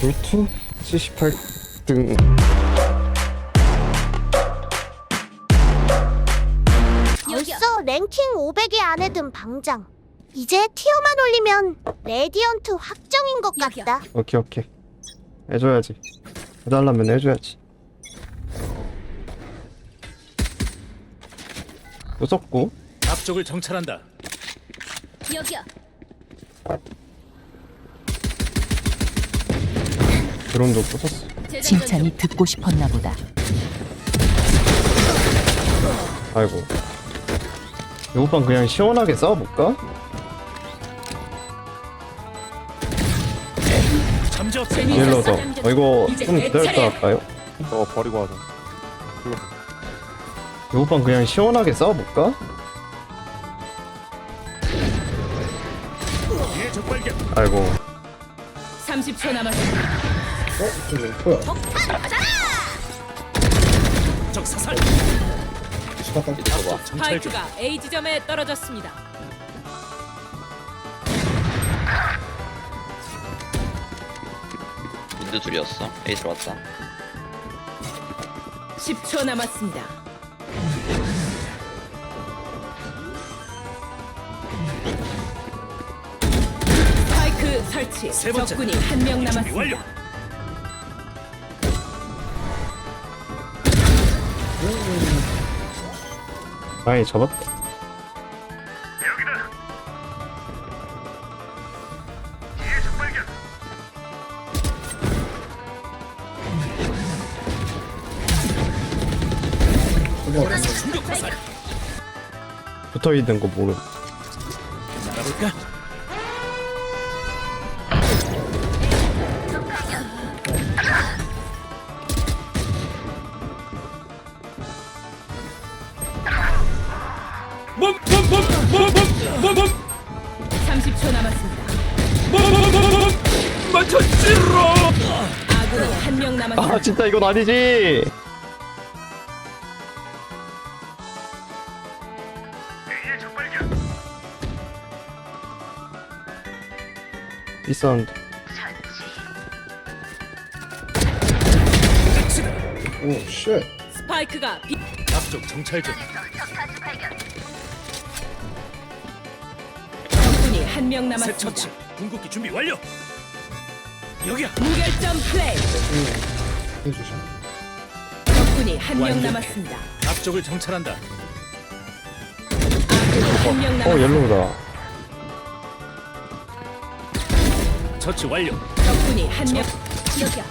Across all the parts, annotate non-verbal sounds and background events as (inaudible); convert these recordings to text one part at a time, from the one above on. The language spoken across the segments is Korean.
돌투 78등 벌써 랭킹 500에 안에 든 방장. 이제 티어만 올리면 레디언트 확정인 것 같다. 오케이 오케이 해줘야지 해달라면 해줘야지 무섭고 앞쪽을 정찰한다. 여기야. 드론도 부쉈어 칭찬이 듣고 싶었나 보다. 아이고 이번 그냥 시원하게 싸워볼까? 옐로더 어, 이거 좀 기다렸다 할까요? 저 버리고 하자. 이번 그냥 시원하게 싸워볼까? 적발견. 아이고 30초 남았습니다. 적 사살. 앞쪽 정찰 중. 파이크가 A 지점에 떨어졌습니다. 민두 둘이었어. A 들어왔다. 10초 남았습니다. 파이크 설치. 세 번째. 적군이 한 명 준비 완료. 남았습니다. 아이 잡았다 충격 화살. 붙어 있는 거 모름 날아볼까? 찔러. 아군이 한 명 남았습니다. 아 진짜 이건 아니지 비싼 스파이크가 B 앞쪽 정찰 중. 적군이 한명새 남았습니다. 처치. 궁극기 준비 완료. 여기야. 무결점 플레이. 적군이 한 명 완벽해. 남았습니다. 앞쪽을 정찰한다. 아군이 한명 어. 옐로우다 처치 완료. 적군이 한 명. 여기야.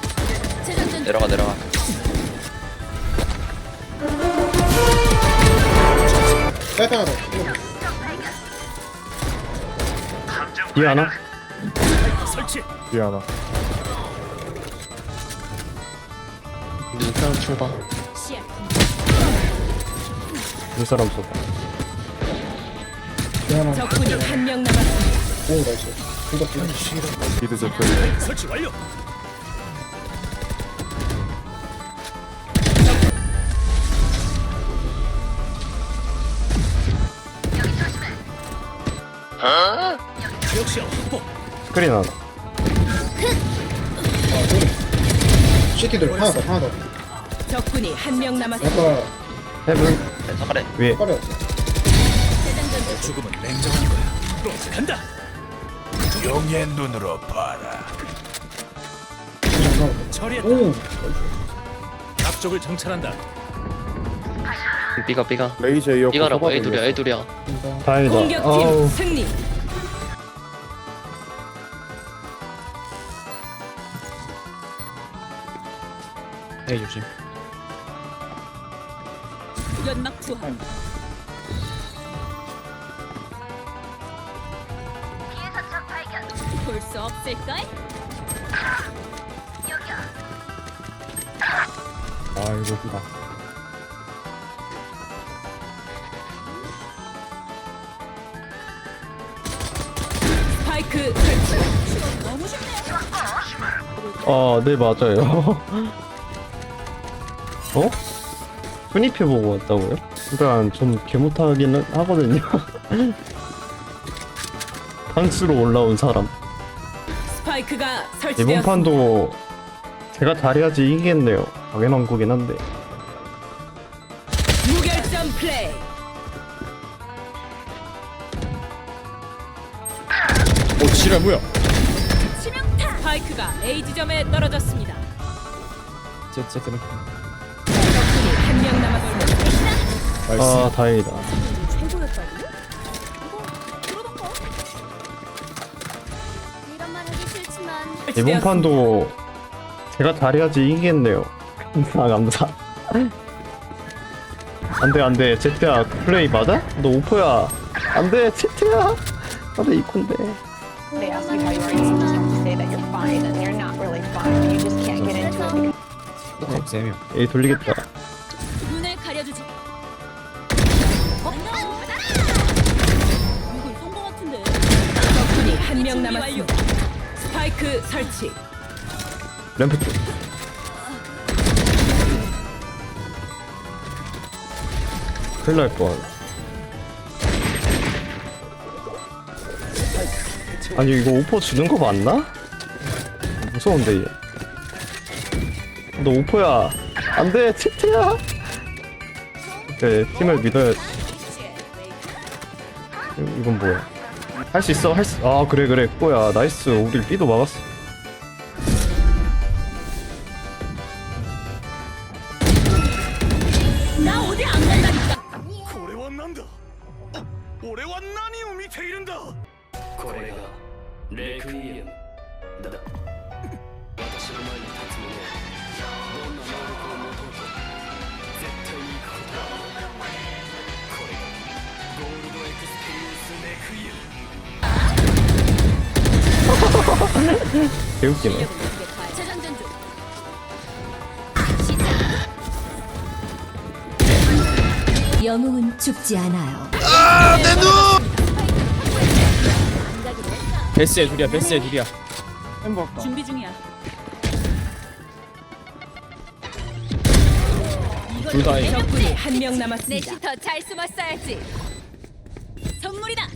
내려가 내려가. 뒤에 하나? 설치. 뒤에 하나. 민두 출발. 시야. 이 사람 쏘다 적군이 한 명 남았습니다. 미드 제트. 설치 완료. 역시 확보. 스크린 하나 새끼들 하나 더 하나 더 적군이 한 명 남았습니다. 헤븐 네, 사카레. 위에 빨리 죽음은 냉정한 거야. 또 간다. 용의 눈으로 봐라. 처리했다. 오 앞쪽을 정찰한다. B가 B가. 레이저 이어. B가라고 A 둘이야 A 둘이야. 다행이다 공격팀 승리. A 조심. 연막 투하. 볼수 없을까? 아 이거 다 스파이크 설치. 아, 네, 맞아요. (laughs) 어? 순위표 보고 왔다고요? 일단, 전 개못하기는 하거든요. (laughs) 방수로 올라온 사람. 스파이크가 이번 설치되었습니다. 판도 제가 잘해야지 이기겠네요. 당연한 거긴 한데. 무결점 플레이. 오 지랄 뭐야 스파이크가 A 지점에 떨어졌습니다. 쟤쟤 적군이 한명 남았습니다. 나이스 아 다행이다. 이런 말 하기 싫지만 이번 판도 제가 잘해야지 이기겠네요. 감사 감사. 안돼 안돼 제트야 플레이 맞아? 너 오퍼야. 안돼 제트야. 안돼 이콘데. They ask you how you are, you just have to say that you're fine, and you're not really fine. You just can't get into it because 세명 에이 돌리겠다. 설치. 램프 쪽. 큰일 날 뻔. 아니 이거 오퍼 주는 거 맞나? 무서운데 얘. 너 오퍼야. 안돼 치트야. 네 팀을 믿어야지. 이- 이건 뭐야? 할 수 있어 할 수. 아 그래 그래 꼬야 나이스 우리 B도 막았어. 俺は何を見ているんだ？これがレクイエム。だ。私の前に立つ者はどんな能力を持とうと絶対に行くことはこれがゴールドエクスペリエンスレクイエム。手打の 영웅은 죽지 않아요. 베스의 둘이야 베스의 둘이야 준비 중이야. 둘 다해 적군이 한 명 남았습니다. 넷이 더 잘 숨었어야지. 선물이다.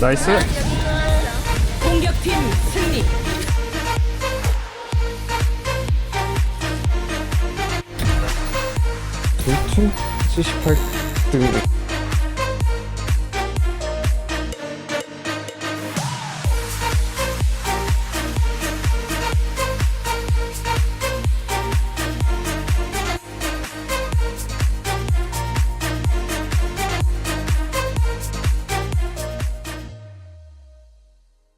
나이스. 도충 78 그리고